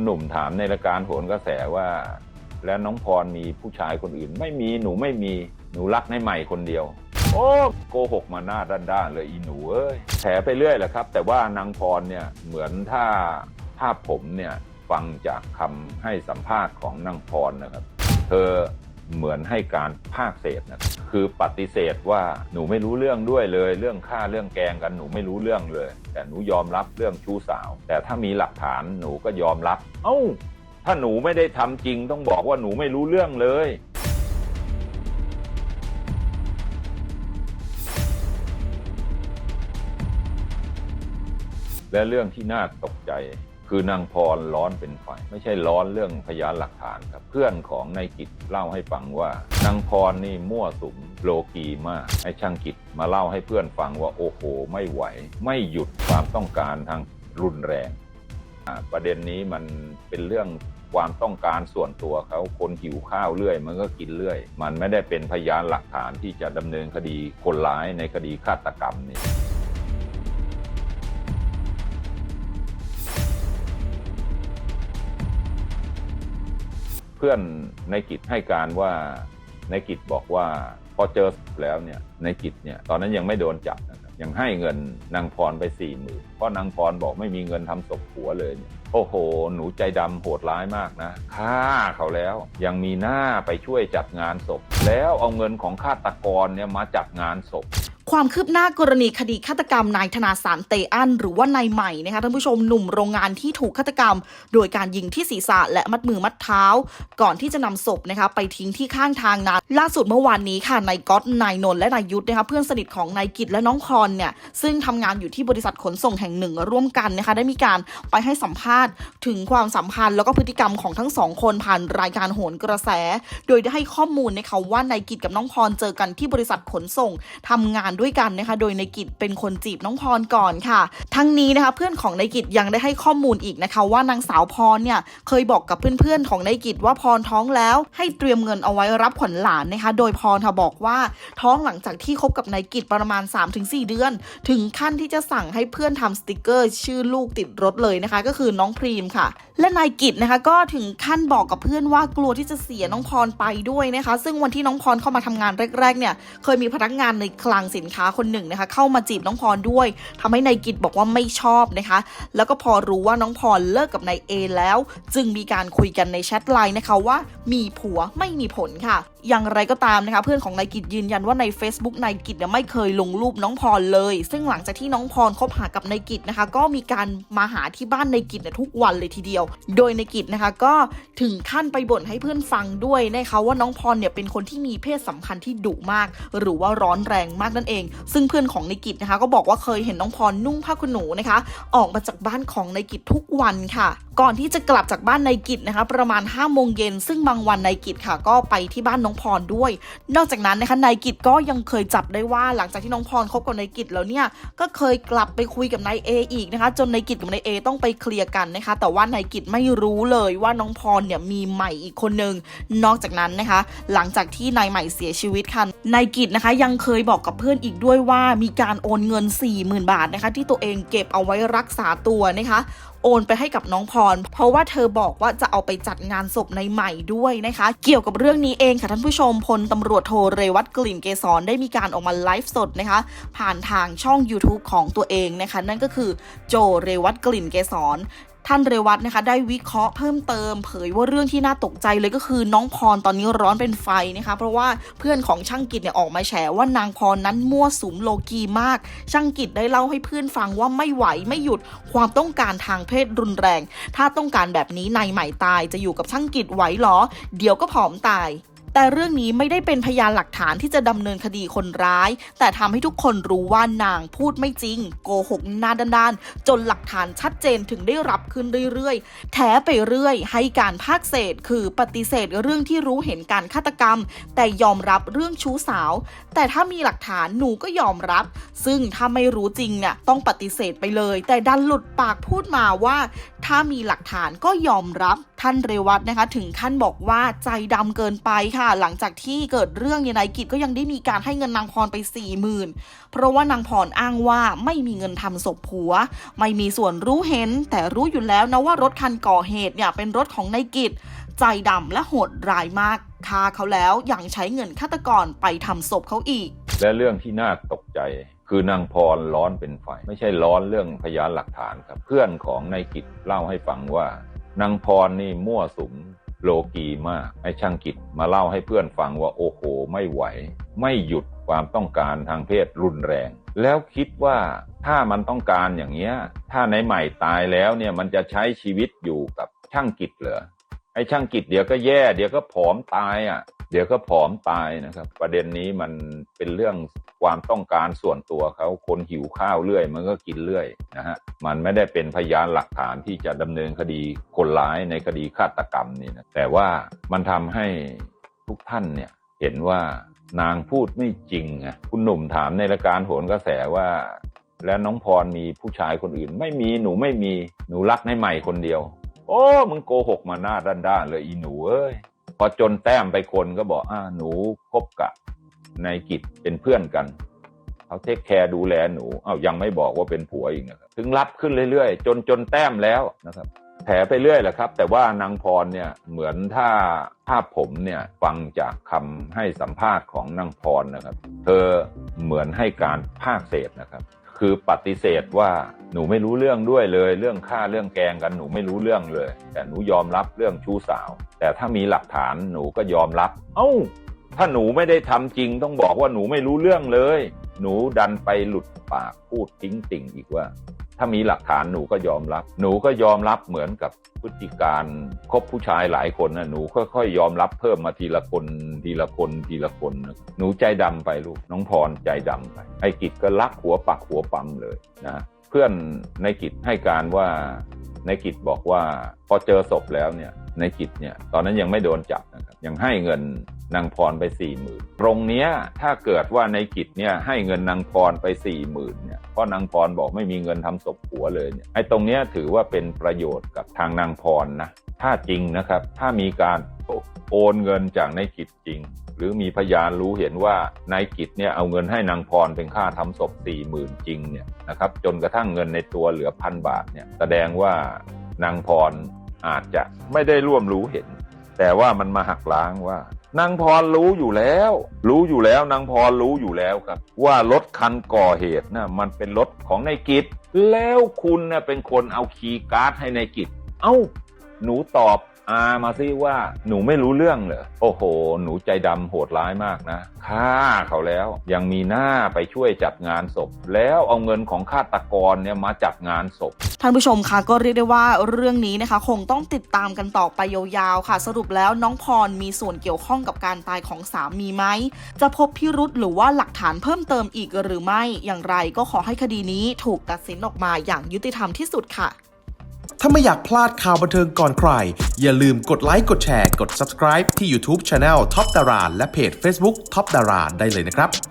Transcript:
คุณหนุ่มถามในรายการโหนกระแสว่า แล้วน้องพรมีผู้ชายคนอื่น ไม่มีหนูไม่มีหนูรักในใหม่คนเดียว โอ้โกหกมาหน้าด้านๆเลยอีหนูเอ้ยแถไปเรื่อยแหละครับ แต่ว่านางพรเนี่ยเหมือนถ้าถ้าผมเนี่ยฟังจากคำให้สัมภาษณ์ของนางพรนะครับ เธอ เหมือนให้การภาคเศษนะคือปฏิเสธว่าหนูไม่รู้เรื่องด้วยเลย เรื่องฆ่าเรื่องแกงกันหนูไม่รู้เรื่องเลย แต่หนูยอมรับเรื่องชู้สาว แต่ถ้ามีหลักฐานหนูก็ยอมรับ เอ้า ถ้าหนูไม่ได้ทำจริงต้องบอกว่าหนูไม่รู้เรื่องเลยและเรื่องที่น่าตกใจ คือนางพรร้อนเป็นไฟไม่ใช่ร้อนเรื่องพยานหลักฐานครับ เพื่อนของนายกิจเล่าให้ฟังว่านางพรนี่มั่วสุมโลกีมากไอ้ช่างกิจมาเล่าให้เพื่อนฟังว่าโอ้โห ไม่ไหว ไม่หยุดความต้องการทางรุนแรงประเด็นนี้มันเป็นเรื่องความต้องการส่วนตัวเขาคนหิวข้าวเรื่อย มันก็กินเรื่อย มันไม่ได้เป็นพยานหลักฐานที่จะดำเนินคดีคนร้ายในคดีฆาตกรรมนี่ เพื่อนในกิจให้การว่าในกิจบอกว่าพอเจอแล้วเนี่ยในกิจเนี่ยตอนนั้นยังไม่โดนจับนะครับยังให้เงินนางพรไปสี่หมื่นเพราะนางพรบอกไม่มีเงินทำศพผัวเลยเนี่ยโอ้โห หนูใจดำโหดร้ายมากนะฆ่าเขาแล้ว ยังมีหน้าไปช่วยจัดงานศพ แล้วเอาเงินของฆาตกรเนี่ยมาจัดงานศพ ความคืบหน้ากรณีคดีฆาตกรรมนายธนาสารเตอันหรือว่านายใหม่นะคะท่านผู้ชมหนุ่มโรงงานที่ถูกฆาตกรรม โดยการยิงที่ศีรษะและมัดมือมัดเท้า ก่อนที่จะนำศพนะคะไปทิ้งที่ข้างทางนั้นล่าสุดเมื่อวานนี้ค่ะนายก๊อตนายนนท์และนายยุทธนะคะเพื่อนสนิทของนายกิจและน้องพรเนี่ยซึ่งทำงานอยู่ที่บริษัทขนส่งแห่งหนึ่งร่วมกันนะคะได้มีการไปให้สัมภาษณ์ ถึงความสัมพันธ์แล้วก็พฤติกรรมของทั้งสองคนผ่านรายการโหนกระแส โดยได้ให้ข้อมูลนะคะว่านายกิจกับน้องพรเจอกันที่บริษัทขนส่งทำงานด้วยกันนะคะ โดยในกิจเป็นคนจีบน้องพรก่อนค่ะ ทั้งนี้นะคะเพื่อนของในกิจยังได้ให้ข้อมูลอีกนะคะว่านางสาวพรเนี่ยเคยบอกกับเพื่อนๆของในกิจว่าพรท้องแล้ว ให้เตรียมเงินเอาไว้รับขวัญหลานนะคะ โดยพรค่ะบอกว่าท้องหลังจากที่คบกับนายกิจประมาณ 3-4 เดือน ถึงขั้นที่จะสั่งให้เพื่อนทำสติกเกอร์ ชื่อลูกติดรถเลยนะคะ ก็คือน้องพรีมค่ะ และนายกิจนะคะก็ถึงขั้นบอกกับเพื่อนว่ากลัวที่จะเสียน้องพรไปด้วยนะคะ ซึ่งวันที่น้องพรเข้ามาทำงานแรกๆเนี่ยเคยมีพนักงานในคลังสินค้าคนหนึ่งนะคะ เข้ามาจีบน้องพรด้วยทำให้นายกิจบอกว่าไม่ชอบนะคะ แล้วก็พอรู้ว่าน้องพรเลิกกับนายเอแล้ว จึงมีการคุยกันในแชทไลน์นะคะว่ามีผัวไม่มีผลค่ะ อย่างไรก็ตามนะคะ เพื่อนของนายกิจยืนยันว่าใน Facebook นายกิจเนี่ยไม่เคยลงรูปน้องพรเลย ซึ่งหลังจากที่น้องพรคบหากับนายกิจนะคะ ก็มีการมาหาที่บ้านนายกิจเนี่ยทุกวันเลยทีเดียว โดยนายกิจนะคะก็ถึงขั้นไปบ่นให้เพื่อนฟังด้วยนะคะว่าน้องพรเนี่ยเป็นคนที่มีเพศสัมพันธ์ที่ดุมาก หรือว่าร้อนแรงมากนั่นเองซึ่งเพื่อนของนายกิจนะคะ ก็บอกว่าเคยเห็นน้องพรนุ่งผ้าขนหนูนะคะ ออกมาจากบ้านของนายกิจทุกวันค่ะ ก่อนที่จะกลับจากบ้านนายกิจนะคะ ประมาณ5้าโมงเย็นซึ่งบางวันนายกิจค่ะ ก็ไปที่บ้านน้องพรด้วย นอกจากนั้นนะคะนายกิจก็ยังเคยจับได้ว่าหลังจากที่น้องพรคบกับนายกิจแล้วเนี่ยก็เคยกลับไปคุยกับนายเออีกนะคะ จนนายกิจกับนายเอต้องไปเคลียร์กันนะคะ แต่ว่านายกิจไม่รู้เลยว่าน้องพรเนี่ยมีใหม่อีกคนนึงนอกจากนั้นนะคะ หลังจากที่นายใหม่เสียชีวิตค่ะนายกิจนะคะ ยังเคยบอกกับเพื่อนอีกด้วยว่ามีการโอนเงิน 40,000 บาทนะคะ ที่ตัวเองเก็บเอาไว้รักษาตัวนะคะ โอนไปให้กับน้องพร เพราะว่าเธอบอกว่าจะเอาไปจัดงานศพในใหม่ด้วยนะคะ เกี่ยวกับเรื่องนี้เองค่ะท่านผู้ชมพลตำรวจโทเรวัตกลิ่นเกษรได้มีการออกมาไลฟ์สดนะคะ ผ่านทางช่อง YouTube ของตัวเองนะคะ นั่นก็คือโจเรวัตกลิ่นเกษร ท่านเรวัตนะคะได้วิเคราะห์เพิ่มเติม เผยว่าเรื่องที่น่าตกใจเลยก็คือน้องพรตอนนี้ร้อนเป็นไฟนะคะเพราะว่าเพื่อนของช่างกิจเนี่ยออกมาแฉว่านางพรนั้นมั่วสุมโลกีมาก ช่างกิจได้เล่าให้เพื่อนฟังว่าไม่ไหวไม่หยุดความต้องการทางเพศรุนแรง ถ้าต้องการแบบนี้นายใหม่ตายจะอยู่กับช่างกิจไหวเหรอ เดี๋ยวก็ผอมตาย แต่เรื่องนี้ไม่ได้เป็นพยานหลักฐานที่จะดำเนินคดีคนร้าย แต่ทำให้ทุกคนรู้ว่านางพูดไม่จริง โกหกหน้าด้านๆ จนหลักฐานชัดเจนถึงได้รับขึ้นเรื่อยๆ แถไปเรื่อย ให้การภาคเศษคือปฏิเสธเรื่องที่รู้เห็นการฆาตกรรม แต่ยอมรับเรื่องชู้สาว แต่ถ้ามีหลักฐานหนูก็ยอมรับ ซึ่งถ้าไม่รู้จริงเนี่ยต้องปฏิเสธไปเลย แต่ดันหลุดปากพูดมาว่า ถ้ามีหลักฐานก็ยอมรับ ท่านเรวัตนะคะ ถึงขั้นบอกว่าใจดำเกินไปค่ะ หลังจากที่เกิดเรื่องเนี่ยนายกิจก็ยังได้มีการให้เงินนางพรไป4ี่หมื่นเพราะว่านางพรอ้างว่าไม่มีเงินทำศพผัว ไม่มีส่วนรู้เห็น แต่รู้อยู่แล้วนะว่ารถคันก่อเหตุเนี่ยเป็นรถของนายกิจ ใจดำและโหดร้ายมากฆ่าเขาแล้วยังใช้เงินฆาตกรไปทำศพเขาอีก และเรื่องที่น่าตกใจคือนางพรร้อนเป็นไฟ ไม่ใช่ร้อนเรื่องพยานหลักฐานครับ เพื่อนของนายกิจเล่าให้ฟังว่า นางพรนี่มั่วสุมโลกีมากไอ้ช่างกิจมาเล่าให้เพื่อนฟังว่าโอ้โห ไม่ไหว ไม่หยุดความต้องการทางเพศรุนแรง แล้วคิดว่าถ้ามันต้องการอย่างเงี้ย ถ้าในใหม่ตายแล้วเนี่ยมันจะใช้ชีวิตอยู่กับช่างกิจเหรอไอ้ช่างกิจเดี๋ยวก็แย่ เดี๋ยวก็ผอมตายอะ เดี๋ยวก็ผอมตายนะครับ ประเด็นนี้มันเป็นเรื่องความต้องการส่วนตัวเขาคนหิวข้าวเรื่อย มันก็กินเรื่อยนะฮะมันไม่ได้เป็นพยานหลักฐานที่จะดำเนินคดีคนร้ายในคดีฆาตกรรมนี่นะแต่ว่ามันทำให้ทุกท่านเนี่ยเห็นว่านางพูดไม่จริงไงคุณหนุ่มถามในรายการโหนกระแสว่า แล้วน้องพรมีผู้ชายคนอื่น ไม่มีหนูไม่มีหนูรักในใหม่คนเดียว โอ้มึงโกหกมาหน้าด้านๆเลยอีหนูเอ้ย พอจนแต้มไปคนก็บอกอ่าหนูคบกับนายกิจเป็นเพื่อนกันเขาเทคแคร์ดูแลหนูเอายังไม่บอกว่าเป็นผัวอีกนะครับถึงรับขึ้นเรื่อยๆ จนจนแต้มแล้วนะครับแถไปเรื่อยแหละครับ แต่ว่านางพรเนี่ยเหมือนถ้าถ้าผมเนี่ยฟังจากคำให้สัมภาษณ์ของนางพรนะครับ เธอเหมือนให้การภาคเศษนะครับ คือปฏิเสธว่าหนูไม่รู้เรื่องด้วยเลย เรื่องฆ่าเรื่องแกงกันหนูไม่รู้เรื่องเลย แต่หนูยอมรับเรื่องชู้สาว แต่ถ้ามีหลักฐานหนูก็ยอมรับ เอ้า ถ้าหนูไม่ได้ทำจริงต้องบอกว่าหนูไม่รู้เรื่องเลย หนูดันไปหลุดปากพูดทิ้งติ่งอีกว่า ถ้ามีหลักฐานหนูก็ยอมรับ หนูก็ยอมรับเหมือนกับพฤติการคบผู้ชายหลายคนนะหนูค่อยๆยอมรับเพิ่มมาทีละคนทีละคนทีละคนนะหนูใจดำไปลูกน้องพรใจดำไป ไอ้กิจก็ลักหัวปักหัวปั๊มเลยนะเพื่อนในกิจให้การว่าในกิจบอกว่าพอเจอศพแล้วเนี่ยในกิจเนี่ยตอนนั้นยังไม่โดนจับนะครับยังให้เงินนางพรไปสี่หมื่นตรงเนี้ยถ้าเกิดว่าในกิจเนี่ยให้เงินนางพรไปสี่หมื่น เนี่ยเพราะนางพรบอกไม่มีเงินทำศพผัวเลยเนี่ยไอ้ตรงเนี้ยถือว่าเป็นประโยชน์กับทางนางพรนะถ้าจริงนะครับ ถ้ามีการโอนเงินจากในกิจจริง หรือมีพยานรู้เห็นว่านายกิจเนี่ยเอาเงินให้นางพรเป็นค่าทำศพสี่หมื่นจริงเนี่ยนะครับจนกระทั่งเงินในตัวเหลือพันบาทเนี่ยแสดงว่านางพรอาจจะไม่ได้ร่วมรู้เห็น แต่ว่ามันมาหักล้างว่า นางพรรู้อยู่แล้ว รู้อยู่แล้วนางพรรู้อยู่แล้วครับ ว่ารถคันก่อเหตุนะมันเป็นรถของนายกิจแล้วคุณนะเป็นคนเอาคีย์การ์ดให้นายกิจ เอ้า หนูตอบ อามาซิว่าหนูไม่รู้เรื่องเหรอโอ้โห หนูใจดำโหดร้ายมากนะฆ่าเขาแล้วยังมีหน้าไปช่วยจัดงานศพ แล้วเอาเงินของฆาตกรเนี่ยมาจัดงานศพท่านผู้ชมคะก็เรียกได้ว่าเรื่องนี้นะคะ คงต้องติดตามกันต่อไปยาวๆค่ะ สรุปแล้วน้องพรมีส่วนเกี่ยวข้องกับการตายของสามีไหมจะพบพิรุษหรือว่าหลักฐานเพิ่มเติมอีกหรือไม่อย่างไรก็ขอให้คดีนี้ถูกตัดสินออกมาอย่างยุติธรรมที่สุดค่ะ ถ้าไม่อยากพลาดข่าวบันเทิงก่อนใคร อย่าลืมกดไลค์กดแชร์กด subscribe ที่ YouTube Channel Top Dara และเพจ Facebook Top Dara ได้เลยนะครับ